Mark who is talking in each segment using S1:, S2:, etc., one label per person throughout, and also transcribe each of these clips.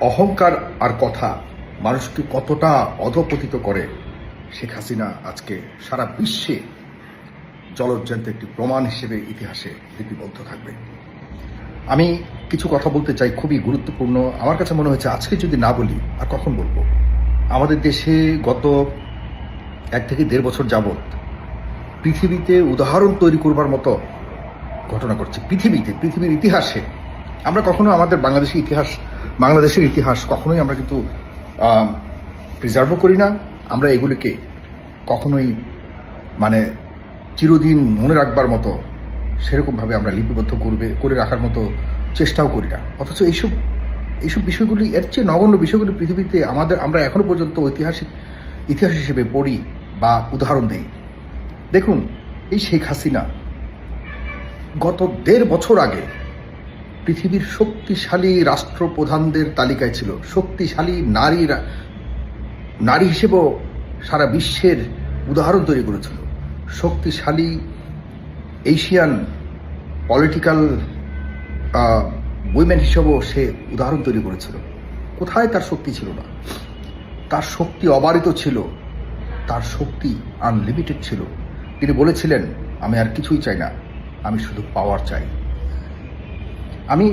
S1: অহংকার আর কথা মানুষকে কতটা অধপতিত করে, শেখ হাসিনা আজকে সারা বিশ্বে জলজ্জান্ত একটি প্রমাণ হিসেবে ইতিহাসে লিপিবদ্ধ থাকবে। আমি কিছু কথা বলতে চাই খুবই গুরুত্বপূর্ণ। আমার কাছে মনে হয়েছে আজকে যদি না বলি, আর কখন বলব? আমাদের দেশে গত এক থেকে দেড় বছর যাবৎ পৃথিবীতে উদাহরণ তৈরি করবার মতো ঘটনা ঘটছে। পৃথিবীতে, পৃথিবীর ইতিহাসে। আমরা কখনো আমাদের বাংলাদেশের ইতিহাস বাংলাদেশের ইতিহাস কখনোই আমরা কিন্তু প্রিজার্ভও করি না। আমরা এগুলিকে কখনোই মানে চিরদিন মনে রাখবার মতো সেরকমভাবে আমরা লিপিবদ্ধ করবে, করে রাখার মতো চেষ্টাও করি না। অথচ এইসব এইসব বিষয়গুলি, এর চেয়ে নগণ্য বিষয়গুলি পৃথিবীতে আমাদের, আমরা এখনও পর্যন্ত ঐতিহাসিক, ইতিহাস হিসেবে পড়ি বা উদাহরণ দেই। দেখুন, এই শেখ হাসিনা গত দেড় বছর আগে পৃথিবীর শক্তিশালী রাষ্ট্রপ্রধানদের তালিকায় ছিল। শক্তিশালী নারীরা নারী হিসেবেও সারা বিশ্বের উদাহরণ তৈরি করেছিল। শক্তিশালী এশিয়ান পলিটিক্যাল উইমেন হিসেবেও সে উদাহরণ তৈরি করেছিল। কোথায় তার শক্তি ছিল না? তার শক্তি অবারিত ছিল। তার শক্তি আনলিমিটেড ছিল। তিনি বলেছিলেন, আমি আর কিছুই চাই না। আমি শুধু পাওয়ার চাই। আমি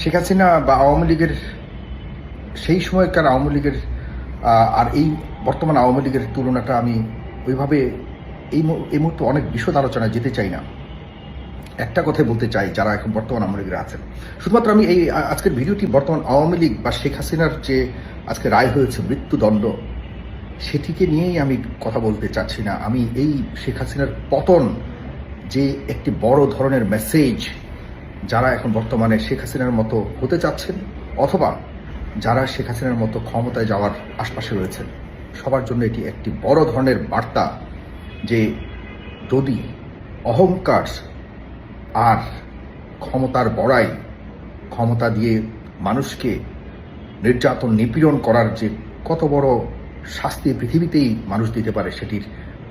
S1: শেখ হাসিনা বা আওয়ামী লীগের সেই সময়কার আওয়ামী লীগের আর এই বর্তমান আওয়ামী লীগের তুলনাটা আমি ওইভাবে এই এই মুহূর্তে অনেক বিশদ আলোচনায় যেতে চাই না। একটা কথাই বলতে চাই, যারা এখন বর্তমান আওয়ামী লীগের আছেন। শুধুমাত্র আমি এই আজকের ভিডিওটি বর্তমান আওয়ামী লীগ বা শেখ হাসিনার যে আজকে রায় হয়েছে, মৃত্যুদণ্ড, সেটিকে নিয়েই আমি কথা বলতে চাচ্ছি না। আমি এই শেখ হাসিনার পতন যে একটি বড় ধরনের মেসেজ যারা এখন বর্তমানে শেখ হাসিনার মতো হতে চাচ্ছেন অথবা যারা শেখ হাসিনার মতো ক্ষমতায় যাওয়ার আশপাশে রয়েছেন, সবার জন্য এটি একটি বড় ধরনের বার্তা যে যদি অহংকার আর ক্ষমতার বড়াই, ক্ষমতা দিয়ে মানুষকে নির্যাতন, নিপীড়ন করার যে কত বড় শাস্তি পৃথিবীতেই মানুষ দিতে পারে সেটির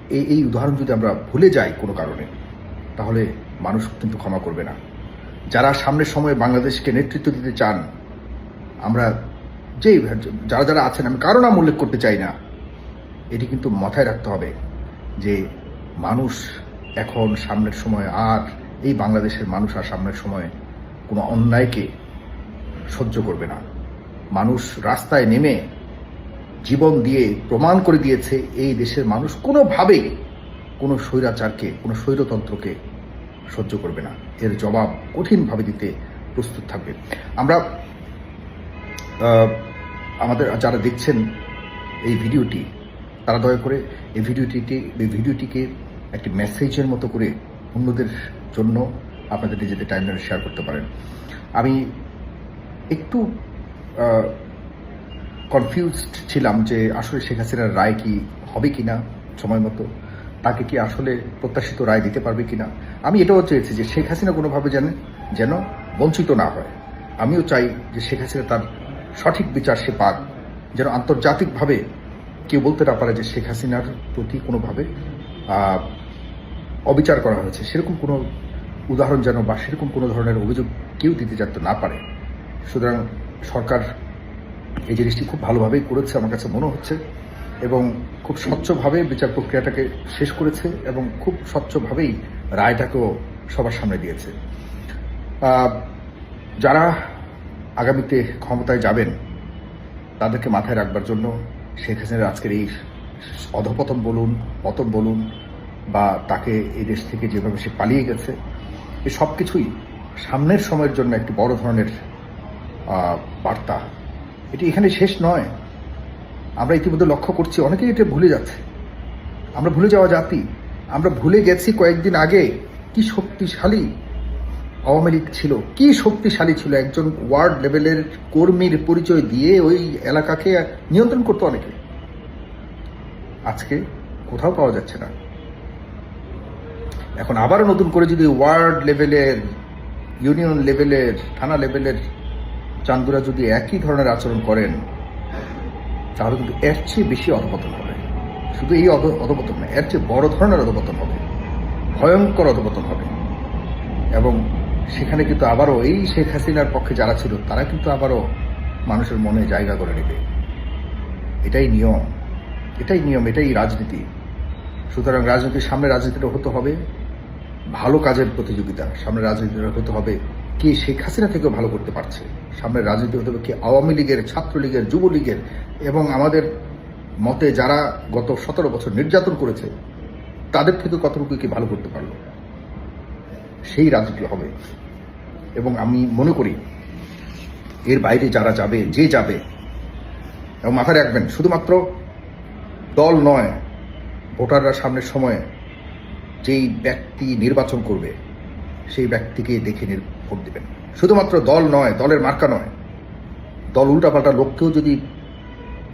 S1: এই এই উদাহরণ যদি আমরা ভুলে যাই কোনো কারণে, তাহলে মানুষ কিন্তু ক্ষমা করবে না। যারা সামনের সময়ে বাংলাদেশকে নেতৃত্ব দিতে চান, আমরা যে যারা যারা আছেন, আমি কারও নাম উল্লেখ করতে চাই না, এটি কিন্তু মাথায় রাখতে হবে যে মানুষ এখন সামনের সময় আর এই বাংলাদেশের মানুষ আর সামনের সময় কোনো অন্যায়কে সহ্য করবে না। মানুষ রাস্তায় নেমে জীবন দিয়ে প্রমাণ করে দিয়েছে, এই দেশের মানুষ কোনোভাবেই কোনো স্বৈরাচারকে, কোনো স্বৈরতন্ত্রকে সহ্য করবে না। এর জবাব কঠিনভাবে দিতে প্রস্তুত থাকবে। আমরা আমাদের যারা দেখছেন এই ভিডিওটি, তারা দয়া করে এই ভিডিওটিকে এই ভিডিওটিকে একটি মেসেজের মতো করে অন্যদের জন্য আপনাদের নিজেদের টাইমলাইনে শেয়ার করতে পারেন। আমি একটু কনফিউজড ছিলাম যে আসলে শেখ হাসিনার রায় কি হবে কিনা সময় মতো। তাকে কি আসলে প্রত্যাশিত রায় দিতে পারবে কিনা? আমি এটাও চেয়েছি যে শেখ হাসিনা কোনোভাবে যেন যেন বঞ্চিত না হয়। আমিও চাই যে শেখ হাসিনা তার সঠিক বিচার সে পাক, যেন আন্তর্জাতিকভাবে কেউ বলতে না পারে যে শেখ হাসিনার প্রতি কোনোভাবে অবিচার করা হয়েছে। সেরকম কোনো উদাহরণ যেন বা সেরকম কোনো ধরনের অভিযোগ কেউ দিতে যাতে না পারে। সুতরাং সরকার এই জিনিসটি খুব ভালোভাবেই করেছে, আমার কাছে মনে হচ্ছে। এবং খুব স্বচ্ছভাবে বিচার প্রক্রিয়াটাকে শেষ করেছে এবং খুব স্বচ্ছভাবেই রায়টাকেও সবার সামনে দিয়েছে। যারা আগামীতে ক্ষমতায় যাবেন, তাদেরকে মাথায় রাখবার জন্য শেখ হাসিনার আজকের এই অধপতন বলুন, পতন বলুন বা তাকে এই দেশ থেকে যেভাবে সে পালিয়ে গেছে, এ সব কিছুই সামনের সময়ের জন্য একটি বড় ধরনের বার্তা। এটি এখানে শেষ নয়। আমরা ইতিমধ্যে লক্ষ্য করছি, অনেকেই এটা ভুলে যাচ্ছে। আমরা ভুলে যাওয়া জাতি। আমরা ভুলে গেছি কয়েকদিন আগে কি শক্তিশালী আওয়ামী লীগ ছিল, কি শক্তিশালী ছিল একজন ওয়ার্ড লেভেলের কর্মীর পরিচয় দিয়ে ওই এলাকাকে নিয়ন্ত্রণ করতো অনেকে। আজকে কোথাও পাওয়া যাচ্ছে না। এখন আবারও নতুন করে যদি ওয়ার্ড লেভেলের, ইউনিয়ন লেভেলের, থানা লেভেলের চান্দুরা যদি একই ধরনের আচরণ করেন তাহলে কিন্তু এর চেয়ে বেশি অধপতন হবে। শুধু এই অধ- অধপতন নয় এর চেয়ে বড় ধরনের অধপতন হবে। ভয়ঙ্কর অধপতন হবে। এবং সেখানে কিন্তু আবারও এই শেখ হাসিনার পক্ষে যারা ছিল, তারা কিন্তু আবারও মানুষের মনে জায়গা করে নেবে। এটাই নিয়ম। এটাই নিয়ম, এটাই রাজনীতি। সুতরাং রাজনীতির সামনে রাজনীতিটা হতে হবে। ভালো কাজের প্রতিযোগিতা সামনে রাজনীতিটা হতে হবে। কে শেখ হাসিনা থেকেও ভালো করতে পারছে? সামনে রাজনীতি হতে হবে কে আওয়ামী লীগের, ছাত্রলীগের, যুবলীগের এবং আমাদের মতে যারা গত সতেরো বছর নির্যাতন করেছে, তাদের থেকে কতটুকু কি ভালো করতে পারল? সেই রাজনীতি হবে। এবং আমি মনে করি, এর বাইরে যারা যাবে, যে যাবে, এবং মাথায় রাখবেন, শুধুমাত্র দল নয়, ভোটাররা সামনের সময়ে যেই ব্যক্তি নির্বাচন করবে, সেই ব্যক্তিকে দেখে ভোট দেবেন। শুধুমাত্র দল নয়, দলের মার্কা নয়, দল উল্টাপাল্টা লোককেও যদি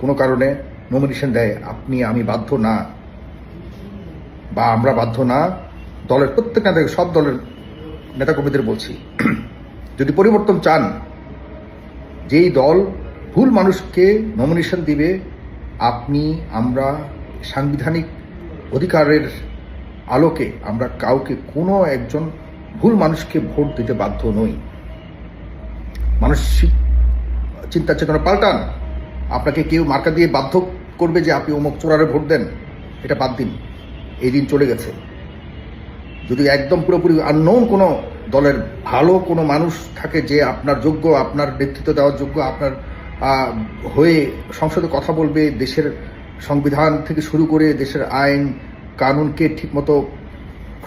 S1: কোনো কারণে নমিনেশন দেয়, আপনি, আমি বাধ্য না। বা আমরা বাধ্য না, দলের প্রত্যেক নেতা, সব দলের নেতাকর্মীদের বলছি। যদি পরিবর্তন চান, যেই দল ভুল মানুষকে নমিনেশন দিবে, আপনি, আমরা সাংবিধানিক অধিকারের আলোকে, আমরা কাউকে, কোনো একজন ভুল মানুষকে ভোট দিতে বাধ্য নই। মানসিক চিন্তা চেতনা পাল্টান। আপনাকে কেউ মার্কা দিয়ে বাধ্য করবে যে আপনি অমুক চোরারে ভোট দেন, এটা বাদ দিন। এই দিন চলে গেছে। যদি একদম পুরোপুরি আননোন কোনো দলের ভালো কোনো মানুষ থাকে যে আপনার যোগ্য, আপনার নেতৃত্ব দেওয়ার যোগ্য, আপনার হয়ে সংসদে কথা বলবে, দেশের সংবিধান থেকে শুরু করে দেশের আইন, কানুনকে ঠিকমতো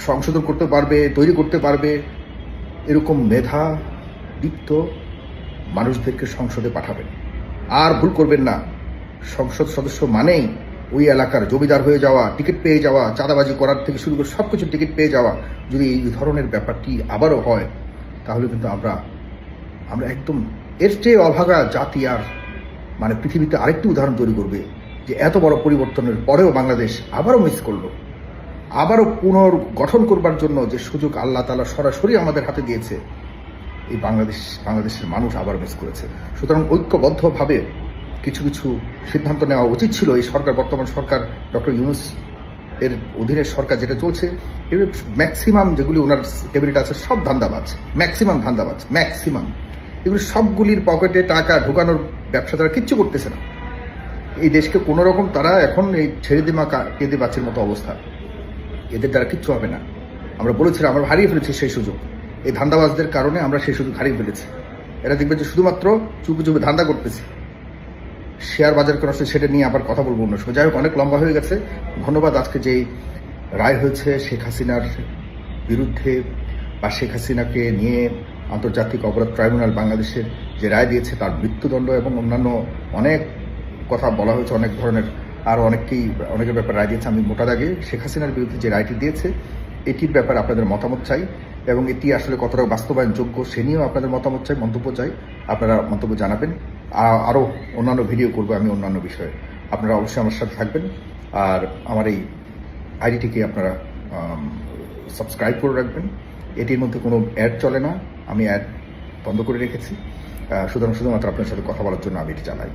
S1: সংশোধন করতে পারবে, তৈরি করতে পারবে, এরকম মেধা দীপ্ত মানুষদেরকে সংসদে পাঠাবেন। আর ভুল করবেন না। সংসদ সদস্য মানেই ওই এলাকার জমিদার হয়ে যাওয়া, টিকিট পেয়ে যাওয়া, চাঁদাবাজি করার থেকে শুরু করে সব কিছু টিকিট পেয়ে যাওয়া, যদি এই ধরনের ব্যাপারটি আবারও হয়, তাহলে কিন্তু আমরা আমরা একদম এর চেয়ে অভাগা জাতি আর মানে পৃথিবীতে আরেকটি উদাহরণ তৈরি করবে, যে এত বড় পরিবর্তনের পরেও বাংলাদেশ আবারও মিস করল। আবারও পুনর্গঠন করবার জন্য যে সুযোগ আল্লাহ তালা সরাসরি আমাদের হাতে দিয়েছে এই বাংলাদেশ, বাংলাদেশের মানুষ আবার মিস করেছে। সুতরাং ঐক্যবদ্ধভাবে কিছু কিছু সিদ্ধান্ত নেওয়া উচিত ছিল। এই সরকার, বর্তমান সরকার ডক্টর ইউনুস এর অধীনের সরকার যেটা চলছে, এর ম্যাক্সিমাম যেগুলি ওনার ক্যাবিনেট আছে, সব ধান্দাবাজ। ম্যাক্সিমাম ধান্দাবাজ ম্যাক্সিমাম এগুলি সবগুলির পকেটে টাকা ঢোকানোর ব্যবসা তারা কিচ্ছু করতেছে না। এই দেশকে কোনো রকম তারা এখন এই ছেড়ে দিমা কেঁদে বাচ্চার মতো অবস্থা। এদের দ্বারা কিচ্ছু হবে না। আমরা বলেছিলাম, আমরা হারিয়ে ফেলেছি সেই সুযোগ। এই ধান্দাবাজদের কারণে আমরা সেই সুযোগ হারিয়ে ফেলেছি। এরা দেখবে যে শুধুমাত্র চুপে চুপে ধান্দা করতেছে। শেয়ার বাজার করা সেটা নিয়ে আবার কথা বলব অন্য সময় যাই হোক, অনেক লম্বা হয়ে গেছে। ধন্যবাদ আজকে যেই রায় হয়েছে শেখ হাসিনার বিরুদ্ধে বা শেখ হাসিনাকে নিয়ে আন্তর্জাতিক অপরাধ ট্রাইব্যুনাল বাংলাদেশের যে রায় দিয়েছে, তার মৃত্যুদণ্ড এবং অন্যান্য অনেক কথা বলা হয়েছে, অনেক ধরনের, আরও অনেককেই, অনেকের ব্যাপারে রায় দিয়েছে। আমি মোটা দাগে শেখ হাসিনার বিরুদ্ধে যে রায়টি দিয়েছে এটির ব্যাপারে আপনাদের মতামত চাই এবং এটি আসলে কতটা বাস্তবায়নযোগ্য সে নিয়েও আপনাদের মতামত চাই, মন্তব্য চাই। আপনারা মন্তব্য জানাবেন। আরও অন্যান্য ভিডিও করব আমি অন্যান্য বিষয়ে। আপনারা অবশ্যই আমার সাথে থাকবেন। আর আমার এই আইডিটিকে আপনারা সাবস্ক্রাইব করে রাখবেন। এটির মধ্যে কোনো অ্যাড চলে না। আমি অ্যাড বন্ধ করে রেখেছি। সুতরাং শুধুমাত্র আপনার সাথে কথা বলার জন্য আমি এটি জানাই।